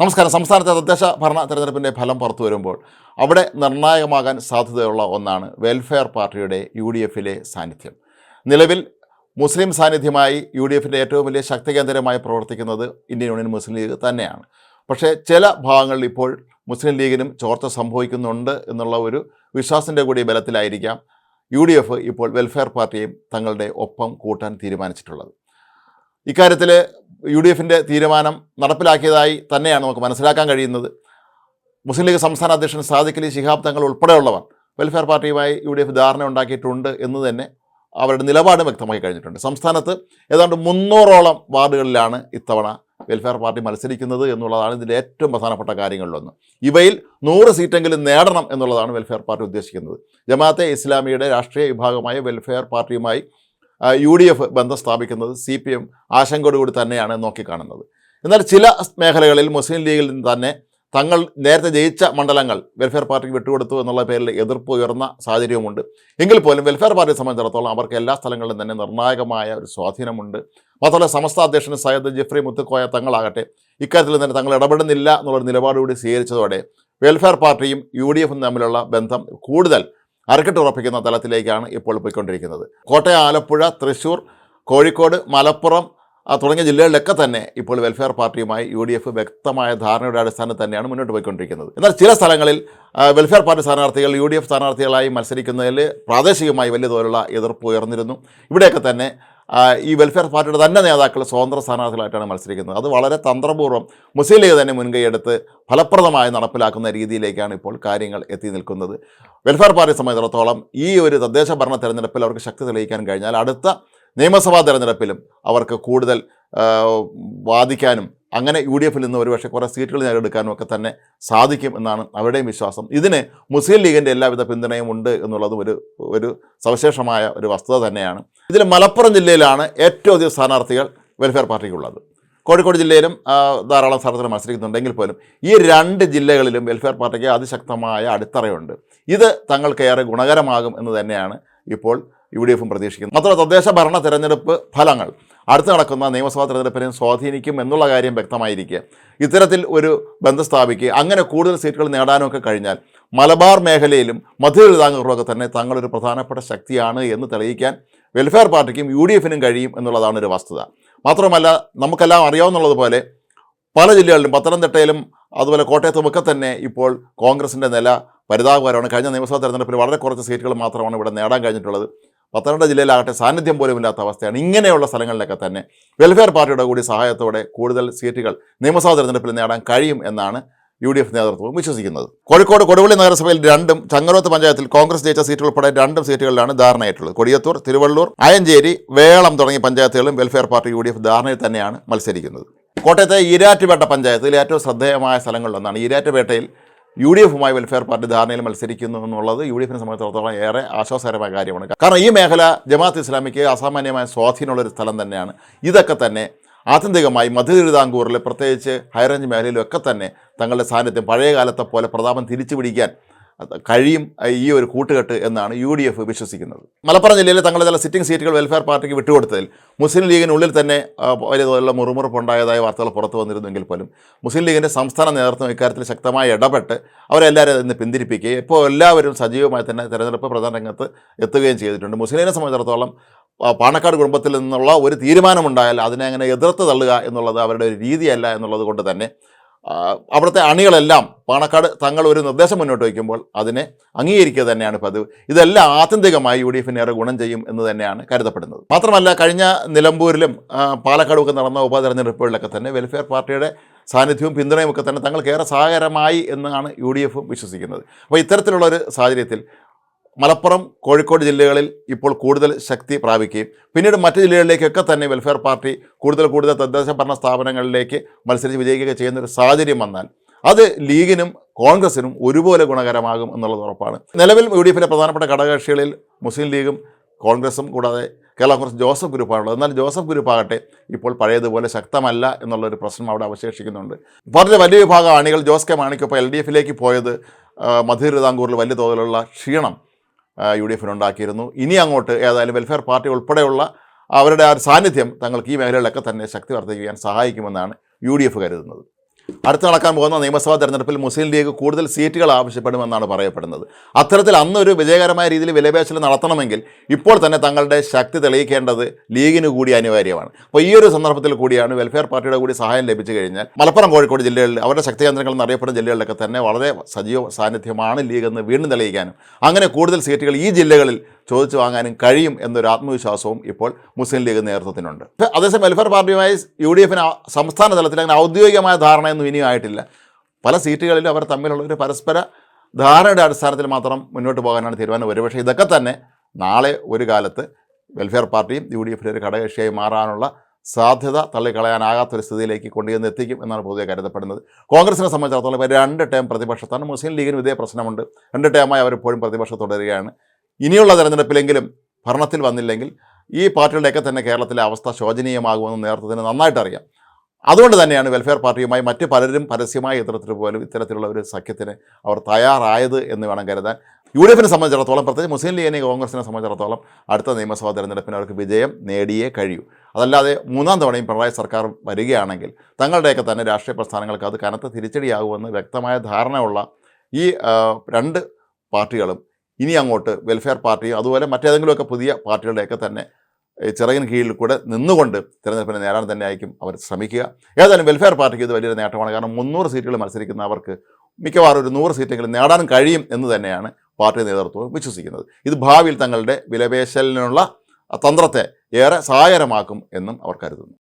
നമസ്കാരം. സംസ്ഥാനത്തെ തദ്ദേശ ഭരണ തെരഞ്ഞെടുപ്പിന്റെ ഫലം പുറത്തു വരുമ്പോൾ അവിടെ നിർണായകമാകാൻ സാധ്യതയുള്ള ഒന്നാണ് വെൽഫെയർ പാർട്ടിയുടെ യു ഡി എഫിലെ സാന്നിധ്യം. നിലവിൽ മുസ്ലിം സാന്നിധ്യമായി യു ഡി എഫിന്റെ ഏറ്റവും വലിയ ശക്തി കേന്ദ്രമായി പ്രവർത്തിക്കുന്നത് ഇന്ത്യൻ യൂണിയൻ മുസ്ലിം ലീഗ് തന്നെയാണ്. പക്ഷേ ചില ഭാഗങ്ങളിൽ ഇപ്പോൾ മുസ്ലിം ലീഗിനും ചോർച്ച സംഭവിക്കുന്നുണ്ട് എന്നുള്ള ഒരു വിശ്വാസത്തിന്റെ കൂടി ബലത്തിലായിരിക്കാം യു ഡി എഫ് ഇപ്പോൾ വെൽഫെയർ പാർട്ടിയെയും തങ്ങളുടെ ഒപ്പം കൂട്ടാൻ തീരുമാനിച്ചിട്ടുള്ളത്. ഇക്കാര്യത്തിൽ യു ഡി എഫിന്റെ തീരുമാനം നടപ്പിലാക്കിയതായി തന്നെയാണ് നമുക്ക് മനസ്സിലാക്കാൻ കഴിയുന്നത്. മുസ്ലിം ലീഗ് സംസ്ഥാന അധ്യക്ഷൻ സാദിഖ് അലി ശിഹാബ് തങ്ങൾ ഉൾപ്പെടെയുള്ളവർ വെൽഫെയർ പാർട്ടിയുമായി യു ഡി എഫ് ധാരണ ഉണ്ടാക്കിയിട്ടുണ്ട് എന്ന് തന്നെ അവരുടെ നിലപാട് വ്യക്തമാക്കി കഴിഞ്ഞിട്ടുണ്ട്. സംസ്ഥാനത്ത് ഏതാണ്ട് മുന്നൂറോളം വാർഡുകളിലാണ് ഇത്തവണ വെൽഫെയർ പാർട്ടി മത്സരിക്കുന്നത് എന്നുള്ളതാണ് ഇതിന്റെ ഏറ്റവും പ്രധാനപ്പെട്ട കാര്യങ്ങളിലൊന്ന്. ഇവയിൽ നൂറ് സീറ്റെങ്കിലും നേടണം എന്നുള്ളതാണ് വെൽഫെയർ പാർട്ടി ഉദ്ദേശിക്കുന്നത്. ജമാഅത്തെ ഇസ്ലാമിയുടെ രാഷ്ട്രീയ വിഭാഗമായ വെൽഫെയർ പാർട്ടിയുമായി യു ഡി എഫ് ബന്ധം സ്ഥാപിക്കുന്നത് സി പി എം ആശങ്കയോടുകൂടി തന്നെയാണ് നോക്കിക്കാണുന്നത്. എന്നാൽ ചില മേഖലകളിൽ മുസ്ലിം ലീഗിൽ നിന്ന് തന്നെ തങ്ങൾ നേരത്തെ ജയിച്ച മണ്ഡലങ്ങൾ വെൽഫെയർ പാർട്ടിക്ക് വിട്ടുകൊടുത്തു എന്നുള്ള പേരിൽ എതിർപ്പ് ഉയർന്ന സാഹചര്യവുമുണ്ട്. എങ്കിൽ പോലും വെൽഫെയർ പാർട്ടിയെ സംബന്ധിച്ചിടത്തോളം അവർക്ക് എല്ലാ സ്ഥലങ്ങളിലും തന്നെ നിർണായകമായ ഒരു സ്വാധീനമുണ്ട്. മാത്രമല്ല സമസ്ത അധ്യക്ഷൻ സയ്യദ് ജെഫ്രി മുത്തുക്കോയ തങ്ങളാകട്ടെ ഇക്കാര്യത്തിൽ തന്നെ തങ്ങൾ ഇടപെടുന്നില്ല എന്നുള്ളൊരു നിലപാടുകൂടി സ്വീകരിച്ചതോടെ വെൽഫെയർ പാർട്ടിയും യു ഡി എഫും തമ്മിലുള്ള ബന്ധം കൂടുതൽ അരക്കെട്ട് ഉറപ്പിക്കുന്ന തലത്തിലേക്കാണ് ഇപ്പോൾ പോയിക്കൊണ്ടിരിക്കുന്നത്. കോട്ടയം ആലപ്പുഴ തൃശ്ശൂർ കോഴിക്കോട് മലപ്പുറം തുടങ്ങിയ ജില്ലകളിലൊക്കെ തന്നെ ഇപ്പോൾ വെൽഫെയർ പാർട്ടിയുമായി യു ഡി എഫ് വ്യക്തമായ ധാരണയുടെ അടിസ്ഥാനത്തിൽ തന്നെയാണ് മുന്നോട്ട് പോയിക്കൊണ്ടിരിക്കുന്നത്. എന്നാൽ ചില സ്ഥലങ്ങളിൽ വെൽഫെയർ പാർട്ടി സ്ഥാനാർത്ഥികൾ യു ഡി എഫ് സ്ഥാനാർത്ഥികളായി മത്സരിക്കുന്നതിൽ പ്രാദേശികമായി വലിയ തോതിലുള്ള എതിർപ്പ് ഉയർന്നിരുന്നു. ഇവിടെയൊക്കെ തന്നെ ഈ വെൽഫെയർ പാർട്ടിയുടെ തന്നെ നേതാക്കൾ സ്വതന്ത്ര സ്ഥാനാർത്ഥികളായിട്ടാണ് മത്സരിക്കുന്നത്. അത് വളരെ തന്ത്രപൂർവം മുസ്ലിം ലീഗ് തന്നെ മുൻകൈയെടുത്ത് ഫലപ്രദമായി നടപ്പിലാക്കുന്ന രീതിയിലേക്കാണ് ഇപ്പോൾ കാര്യങ്ങൾ എത്തി നിൽക്കുന്നത്. വെൽഫെയർ പാർട്ടിയെ സംബന്ധിച്ചിടത്തോളം ഈ ഒരു തദ്ദേശ ഭരണ തെരഞ്ഞെടുപ്പിൽ അവർക്ക് ശക്തി തെളിയിക്കാൻ കഴിഞ്ഞാൽ അടുത്ത നിയമസഭാ തെരഞ്ഞെടുപ്പിലും അവർക്ക് കൂടുതൽ വാദിക്കാനും അങ്ങനെ യു ഡി എഫിൽ നിന്ന് ഒരുപക്ഷെ കുറേ സീറ്റുകൾ നേടിയെടുക്കാനും ഒക്കെ തന്നെ സാധിക്കും എന്നാണ് അവരുടെയും വിശ്വാസം. ഇതിന് മുസ്ലിം ലീഗിന്റെ എല്ലാവിധ പിന്തുണയും ഉണ്ട് എന്നുള്ളതും ഒരു ഒരു സവിശേഷമായ ഒരു വസ്തുത തന്നെയാണ്. ഇതിൽ മലപ്പുറം ജില്ലയിലാണ് ഏറ്റവും അധികം സ്ഥാനാർത്ഥികൾ വെൽഫെയർ പാർട്ടിക്കുള്ളത്. കോഴിക്കോട് ജില്ലയിലും ധാരാളം സ്ഥാനാർത്ഥികൾ മത്സരിക്കുന്നുണ്ടെങ്കിൽ പോലും ഈ രണ്ട് ജില്ലകളിലും വെൽഫെയർ പാർട്ടിക്ക് അതിശക്തമായ അടിത്തറയുണ്ട്. ഇത് തങ്ങൾക്ക് ഏറെ ഗുണകരമാകും എന്ന് തന്നെയാണ് ഇപ്പോൾ യു ഡി എഫും പ്രതീക്ഷിക്കുന്നത്. മാത്രമല്ല തദ്ദേശ ഭരണ തെരഞ്ഞെടുപ്പ് ഫലങ്ങൾ. അടുത്ത് നടക്കുന്ന നിയമസഭാ തെരഞ്ഞെടുപ്പിനെയും സ്വാധീനിക്കും എന്നുള്ള കാര്യം വ്യക്തമായിരിക്കുക ഇത്തരത്തിൽ ഒരു ബന്ധം സ്ഥാപിക്കുക അങ്ങനെ കൂടുതൽ സീറ്റുകൾ നേടാനൊക്കെ കഴിഞ്ഞാൽ മലബാർ മേഖലയിലും മധ്യവിതാംഗങ്ങളൊക്കെ തന്നെ തങ്ങളൊരു പ്രധാനപ്പെട്ട ശക്തിയാണ് എന്ന് തെളിയിക്കാൻ വെൽഫെയർ പാർട്ടിക്കും യു ഡി എഫിനും കഴിയും എന്നുള്ളതാണ് ഒരു വസ്തുത. മാത്രമല്ല നമുക്കെല്ലാം അറിയാവുന്നതുപോലെ പല ജില്ലകളിലും പത്തനംതിട്ടയിലും അതുപോലെ കോട്ടയത്തുമൊക്കെ തന്നെ ഇപ്പോൾ കോൺഗ്രസിന്റെ നില പരിതാപകരമാണ്. കഴിഞ്ഞ നിയമസഭാ തെരഞ്ഞെടുപ്പിൽ വളരെ കുറച്ച് സീറ്റുകൾ മാത്രമാണ് ഇവിടെ നേടാൻ കഴിഞ്ഞിട്ടുള്ളത്. പത്തനംതിട്ട ജില്ലയിലാകട്ടെ സാന്നിധ്യം പോലും ഇല്ലാത്ത അവസ്ഥയാണ്. ഇങ്ങനെയുള്ള സ്ഥലങ്ങളിലൊക്കെ തന്നെ വെൽഫെയർ പാർട്ടിയുടെ കൂടി സഹായത്തോടെ കൂടുതൽ സീറ്റുകൾ നിയമസഭാ തെരഞ്ഞെടുപ്പിൽ നേടാൻ കഴിയും എന്നാണ് യു ഡി എഫ് നേതൃത്വവും വിശ്വസിക്കുന്നത്. കോഴിക്കോട് കൊടുവള്ളി നഗരസഭയിൽ രണ്ടും ചങ്ങരോത്ത് പഞ്ചായത്തിൽ കോൺഗ്രസ് ജയിച്ച സീറ്റ് ഉൾപ്പെടെ രണ്ടും സീറ്റുകളിലാണ് ധാരണയായിട്ടുള്ളത്. കൊടിയത്തൂർ തിരുവള്ളൂർ അയഞ്ചേരി വേളം തുടങ്ങിയ പഞ്ചായത്തുകളും welfare party U D F ധാരണയിൽ തന്നെയാണ് മത്സരിക്കുന്നത്. കോട്ടയത്തെ ഈരാറ്റുപേട്ട പഞ്ചായത്തിൽ ഏറ്റവും ശ്രദ്ധേയമായ സ്ഥലങ്ങളിലൊന്നാണ് ഈരാറ്റുപേട്ടയിൽ യു ഡി എഫുമായി വെൽഫെയർ പാർട്ടി ധാരണയിൽ മത്സരിക്കുന്നു എന്നുള്ളത് യു ഡി എഫിനെ സംബന്ധിച്ചിടത്തോളം ഏറെ ആശ്വാസകരമായ കാര്യമാണ്. കാരണം ഈ മേഖല ജമാഅത്ത് ഇസ്ലാമിക്ക് അസാമാന്യമായ സ്വാധീനമുള്ള ഒരു സ്ഥലം തന്നെയാണ്. ഇതൊക്കെ തന്നെ ആത്യന്തികമായി മധ്യ പ്രത്യേകിച്ച് ഹൈറേഞ്ച് മേഖലയിലൊക്കെ തന്നെ തങ്ങളുടെ സാന്നിധ്യം പഴയ കാലത്തെ പോലെ പ്രതാപം തിരിച്ചു പിടിക്കാൻ കഴിയും ഈ ഒരു കൂട്ടുകെട്ട് എന്നാണ് യു ഡി എഫ് വിശ്വസിക്കുന്നത്. മലപ്പുറം ജില്ലയിലെ തങ്ങളുടെ ചില സിറ്റിംഗ് സീറ്റുകൾ വെൽഫെയർ പാർട്ടിക്ക് വിട്ടുകൊടുത്തതിൽ മുസ്ലിം ലീഗിനുള്ളിൽ തന്നെ വലിയ തോതിലുള്ള മുറുമുറുപ്പുണ്ടായതായ വാർത്തകൾ പുറത്തു വന്നിരുന്നെങ്കിൽ പോലും മുസ്ലിം ലീഗിന്റെ സംസ്ഥാന നേതൃത്വം ഇക്കാര്യത്തിൽ ശക്തമായി ഇടപെട്ട് അവരെല്ലാവരും അതിന് പിന്തിരിപ്പിക്കുകയും ഇപ്പോൾ എല്ലാവരും സജീവമായി തന്നെ തെരഞ്ഞെടുപ്പ് പ്രധാന രംഗത്ത് എത്തുകയും ചെയ്തിട്ടുണ്ട്. മുസ്ലിം ലീഗിനെ സംബന്ധിച്ചിടത്തോളം പാണക്കാട് കുടുംബത്തിൽ നിന്നുള്ള ഒരു തീരുമാനമുണ്ടായാൽ അതിനെ അങ്ങനെ എതിർത്ത് തള്ളുക എന്നുള്ളത് അവരുടെ ഒരു രീതിയല്ല എന്നുള്ളത് കൊണ്ട് തന്നെ അവിടുത്തെ അണികളെല്ലാം പാണക്കാട് തങ്ങൾ ഒരു നിർദ്ദേശം മുന്നോട്ട് വയ്ക്കുമ്പോൾ അതിനെ അംഗീകരിക്കുക തന്നെയാണ് പതിവ്. ഇതെല്ലാം ആത്യന്തികമായി യു ഡി എഫിന് ഏറെ ഗുണം ചെയ്യും എന്ന് തന്നെയാണ് കരുതപ്പെടുന്നത്. മാത്രമല്ല കഴിഞ്ഞ നിലമ്പൂരിലും പാലക്കാടുമൊക്കെ നടന്ന ഉപതെരഞ്ഞെടുപ്പുകളിലൊക്കെ തന്നെ വെൽഫെയർ പാർട്ടിയുടെ സാന്നിധ്യവും പിന്തുണയും ഒക്കെ തന്നെ തങ്ങൾക്ക് ഏറെ സഹായകരമായി എന്നാണ് യു ഡി എഫും വിശ്വസിക്കുന്നത്. അപ്പോൾ ഇത്തരത്തിലുള്ള ഒരു സാഹചര്യത്തിൽ മലപ്പുറം കോഴിക്കോട് ജില്ലകളിൽ ഇപ്പോൾ കൂടുതൽ ശക്തി പ്രാപിക്കുകയും പിന്നീട് മറ്റ് ജില്ലകളിലേക്കൊക്കെ തന്നെ വെൽഫെയർ പാർട്ടി കൂടുതൽ കൂടുതൽ തദ്ദേശ ഭരണ സ്ഥാപനങ്ങളിലേക്ക് മത്സരിച്ച് വിജയിക്കുകയൊക്കെ ചെയ്യുന്ന ഒരു സാഹചര്യം വന്നാൽ അത് ലീഗിനും കോൺഗ്രസിനും ഒരുപോലെ ഗുണകരമാകും എന്നുള്ളത് ഉറപ്പാണ്. നിലവിൽ യു ഡി എഫിലെ പ്രധാനപ്പെട്ട ഘടകകക്ഷികളിൽ മുസ്ലിം ലീഗും കോൺഗ്രസും കൂടാതെ കേരള കോൺഗ്രസ് ജോസഫ് ഗ്രൂപ്പാണുള്ളത്. എന്നാൽ ജോസഫ് ഗ്രൂപ്പാകട്ടെ ഇപ്പോൾ പഴയതുപോലെ ശക്തമല്ല എന്നുള്ളൊരു പ്രശ്നം അവിടെ അവശേഷിക്കുന്നുണ്ട്. പാർട്ടിയുടെ വലിയ വിഭാഗം അണികൾ ജോസ് കെ മാണിക്കൊപ്പം എൽ ഡി എഫിലേക്ക് പോയത് മധുരിതാംകൂറിൽ വലിയ തോതിലുള്ള ക്ഷീണം യു ഡി എഫിനുണ്ടാക്കിയിരുന്നു ഇനി അങ്ങോട്ട് ഏതായാലും വെൽഫെയർ പാർട്ടി ഉൾപ്പെടെയുള്ള അവരുടെ ആ ഒരു സാന്നിധ്യം തങ്ങൾക്ക് ഈ മേഖലകളിലൊക്കെ തന്നെ ശക്തി വർദ്ധിപ്പിക്കാൻ സഹായിക്കുമെന്നാണ് യു ഡി എഫ് കരുതുന്നത്. അടുത്ത് നടക്കാൻ പോകുന്ന നിയമസഭാ തെരഞ്ഞെടുപ്പിൽ മുസ്ലിം ലീഗ് കൂടുതൽ സീറ്റുകൾ ആവശ്യപ്പെടുമെന്നാണ് പറയപ്പെടുന്നത്. അത്തരത്തിൽ അന്നൊരു വിജയകരമായ രീതിയിൽ വിലപേശൽ നടത്തണമെങ്കിൽ ഇപ്പോൾ തന്നെ തങ്ങളുടെ ശക്തി തെളിയിക്കേണ്ടത് ലീഗിന് കൂടി അനിവാര്യമാണ്. അപ്പോൾ ഈ ഒരു സന്ദർഭത്തിൽ കൂടിയാണ് വെൽഫെയർ പാർട്ടിയുടെ കൂടി സഹായം ലഭിച്ചു കഴിഞ്ഞാൽ മലപ്പുറം കോഴിക്കോട് ജില്ലകളിൽ അവരുടെ ശക്തി കേന്ദ്രങ്ങൾ എന്നറിയപ്പെടുന്ന ജില്ലകളിലൊക്കെ തന്നെ വളരെ സജീവ സാന്നിധ്യമാണ് ലീഗ് എന്ന് വീണ്ടും തെളിയിക്കാനും. അങ്ങനെ കൂടുതൽ സീറ്റുകൾ ഈ ജില്ലകളിൽ ചോദിച്ചു വാങ്ങാനും കഴിയും എന്നൊരു ആത്മവിശ്വാസവും ഇപ്പോൾ മുസ്ലിം ലീഗ് നേതൃത്വത്തിനുണ്ട്. അതേസമയം വെൽഫെയർ പാർട്ടിയുമായി യു ഡി എഫിന് സംസ്ഥാന തലത്തിൽ അങ്ങനെ ഔദ്യോഗികമായ ധാരണയൊന്നും ഇനിയും ആയിട്ടില്ല. പല സീറ്റുകളിലും അവർ തമ്മിലുള്ള ഒരു പരസ്പര ധാരണയുടെ അടിസ്ഥാനത്തിൽ മാത്രം മുന്നോട്ട് പോകാനാണ് തീരുമാനം ഒരുപക്ഷെ ഇതൊക്കെ തന്നെ നാളെ ഒരു കാലത്ത് വെൽഫെയർ പാർട്ടിയും യു ഡി എഫിന്റെ ഒരു ഘടകകക്ഷിയായി മാറാനുള്ള സാധ്യത തള്ളിക്കളയാനാകാത്തൊരു സ്ഥിതിയിലേക്ക് കൊണ്ടുചെന്ന് എത്തിക്കും എന്നാണ് പൊതുവെ കരുതപ്പെടുന്നത്. കോൺഗ്രസിനെ സംബന്ധിച്ചിടത്തോളം രണ്ട് ടേം പ്രതിപക്ഷത്താണ്. മുസ്ലിം ലീഗിനും ഇതേ പ്രശ്നമുണ്ട്. രണ്ട് ടേമായി അവരിപ്പോഴും പ്രതിപക്ഷം തുടരുകയാണ്. ഇനിയുള്ള തെരഞ്ഞെടുപ്പിലെങ്കിലും ഭരണത്തിൽ വന്നില്ലെങ്കിൽ ഈ പാർട്ടികളുടെയൊക്കെ തന്നെ കേരളത്തിലെ അവസ്ഥ ശോചനീയമാകുമെന്ന് നേതൃത്വത്തിന് നന്നായിട്ട് അറിയാം അതുകൊണ്ട് തന്നെയാണ് വെൽഫെയർ പാർട്ടിയുമായി മറ്റ് പലരും പരസ്യമായ ഇത്തരത്തിൽ പോലും ഇത്തരത്തിലുള്ള ഒരു സഖ്യത്തിന് അവർ തയ്യാറായത് എന്ന് വേണം കരുതാൻ. യു ഡി എഫിനെ സംബന്ധിച്ചിടത്തോളം പ്രത്യേകിച്ച് മുസ്ലിം ലീഗിനെ കോൺഗ്രസിനെ സംബന്ധിച്ചിടത്തോളം അടുത്ത നിയമസഭാ തെരഞ്ഞെടുപ്പിന് അവർക്ക് വിജയം നേടിയേ കഴിയൂ. അതല്ലാതെ മൂന്നാം തവണയും പിണറായി സർക്കാർ വരികയാണെങ്കിൽ തങ്ങളുടെയൊക്കെ തന്നെ രാഷ്ട്രീയ പ്രസ്ഥാനങ്ങൾക്ക് അത് കനത്ത തിരിച്ചടിയാകുമെന്ന് വ്യക്തമായ ധാരണയുള്ള ഈ രണ്ട് പാർട്ടികളും ഇനി അങ്ങോട്ട് വെൽഫെയർ പാർട്ടിയും അതുപോലെ മറ്റേതെങ്കിലുമൊക്കെ പുതിയ പാർട്ടികളുടെയൊക്കെ തന്നെ ചിറകിന് കീഴിൽ കൂടെ നിന്നുകൊണ്ട് തിരഞ്ഞെടുപ്പിനെ നേടാൻ തന്നെ ആയിരിക്കും അവർ ശ്രമിക്കുക. ഏതായാലും വെൽഫെയർ പാർട്ടിക്ക് ഇത് വലിയൊരു നേട്ടമാണ്. കാരണം മുന്നൂറ് സീറ്റുകൾ മത്സരിക്കുന്ന അവർക്ക് മിക്കവാറും ഒരു നൂറ് സീറ്റെങ്കിലും നേടാൻ കഴിയും എന്ന് തന്നെയാണ് പാർട്ടി നേതൃത്വം വിശ്വസിക്കുന്നത്. ഇത് ഭാവിയിൽ തങ്ങളുടെ വിലപേശലിനുള്ള തന്ത്രത്തെ ഏറെ സഹായകരമാക്കും എന്നും അവർ കരുതുന്നു.